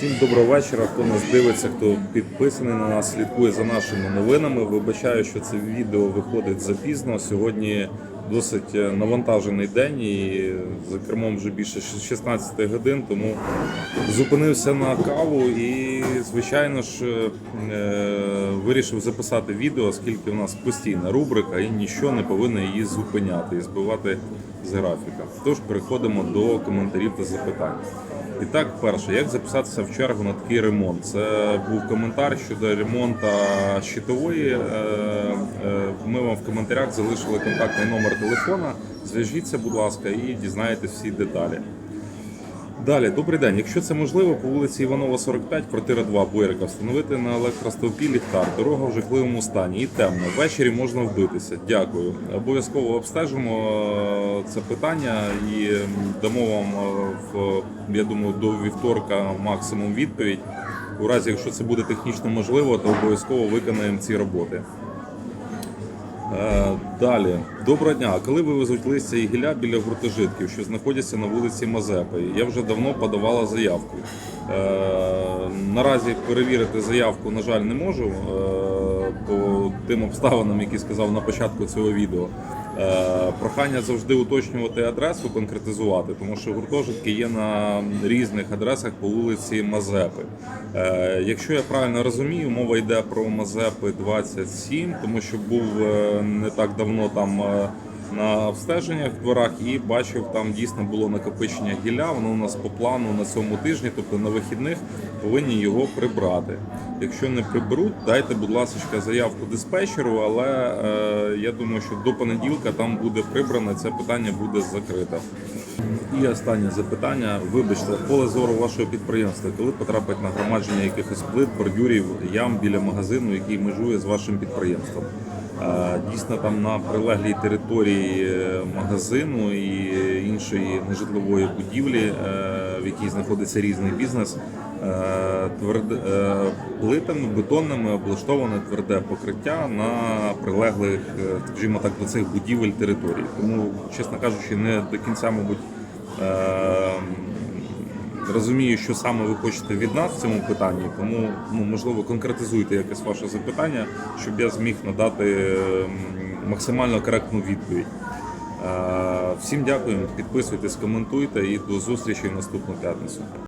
Всім доброго вечора. Хто нас дивиться, хто підписаний на нас, слідкує за нашими новинами. Вибачаю, що це відео виходить запізно. Сьогодні досить е, навантажений день і за кермом вже більше 16 годин, тому зупинився на каву і, звичайно ж, е, вирішив записати відео, оскільки у нас постійна рубрика і нічого не повинно її зупиняти і збивати з графіка. Тож переходимо до коментарів та запитань. І так, перше, як записатися в чергу на такий ремонт? Це був коментар щодо ремонту щитової. Е, е, Ми вам в коментарях залишили контактний номер телефона. Зв'яжіться, будь ласка, і дізнаєтесь всі деталі. Далі, добрий день. Якщо це можливо, по вулиці Іванова 45, квартира 2 Бойрика, встановити на електростовпі ліхтар. Дорога в жахливому стані і темно. Ввечері можна вбитися. Дякую. Обов'язково обстежимо е, це питання і дамо вам е, в я думаю до вівторка максимум відповідь. У разі, якщо це буде технічно можливо, то обов'язково виконаємо ці роботи. Е, Далі, доброго дня. Коли вивезуть листя і гілля біля гуртожитків, що знаходяться на вулиці Мазепи? Я вже давно подавала заявку. Е, Наразі перевірити заявку, на жаль, не можу е, по тим обставинам, які сказав на початку цього відео. Е, Прохання завжди уточнювати адресу, конкретизувати, тому що гуртожитки є на різних адресах по вулиці Мазепи. Е, Якщо я правильно розумію, мова йде про Мазепи 27, тому що був е, не так давно там. На обстеженнях в дворах і бачив, там дійсно було накопичення гілля. Воно у нас по плану на цьому тижні, тобто на вихідних, повинні його прибрати. Якщо не приберуть, дайте, будь ласка, заявку диспетчеру, але е, я думаю, що до понеділка там буде прибрано, це питання буде закрите. І останнє запитання. Вибачте, поле зору вашого підприємства, коли потрапить нагромадження якихось плит, бордюрів, ям біля магазину, який межує з вашим підприємством. Дійсно, там на прилеглій території е, магазину і іншої нежитлової будівлі, е, в якій знаходиться різний бізнес, е, тверд- плитами бетонними облаштоване тверде покриття на прилеглих, скажімо так, до цих будівель території. Тому, чесно кажучи, не до кінця, мабуть. Розумію, що саме ви хочете від нас в цьому питанні, тому ну можливо конкретизуйте якесь ваше запитання, щоб я зміг надати ем, максимально коректну відповідь. Е, Всім дякую, підписуйтесь, коментуйте і до зустрічі в наступну п'ятницю.